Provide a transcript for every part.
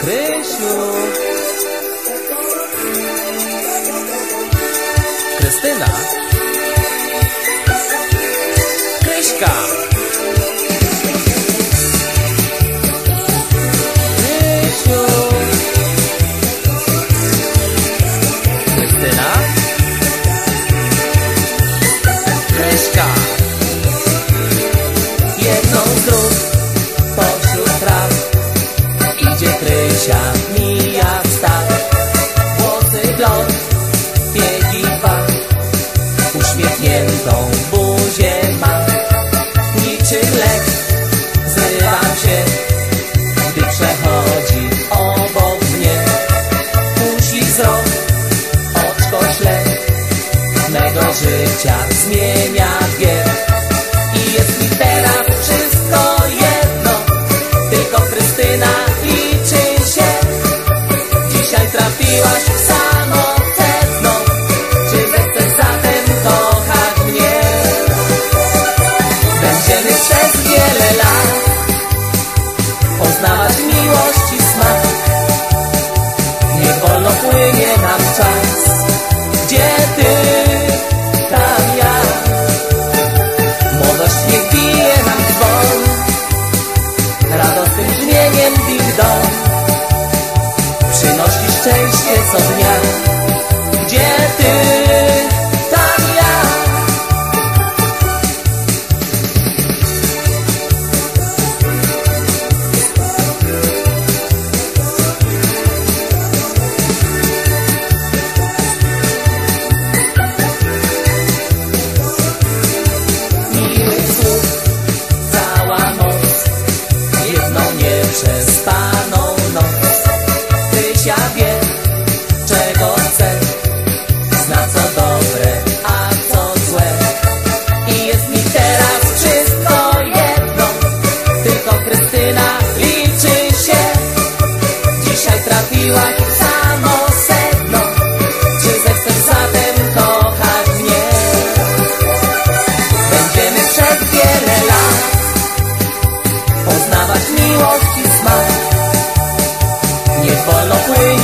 Krysiu. Krystyna. Kryśka. Tą buzię mam Niczym lek Zrywam się Gdy przechodzi obok mnie. Puszli wzrok Oczko ślep Mego życia zmienia. lat Poznawać miłość i smak. Niech wolno płynie nam czas. 我乐观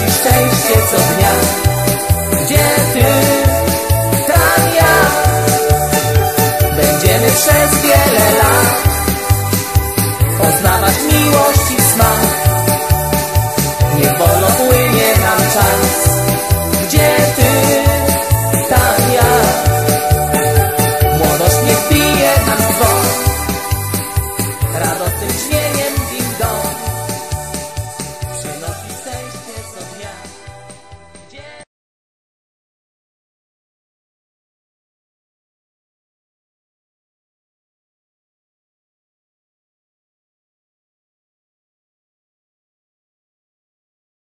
nasi szczęście co dnia.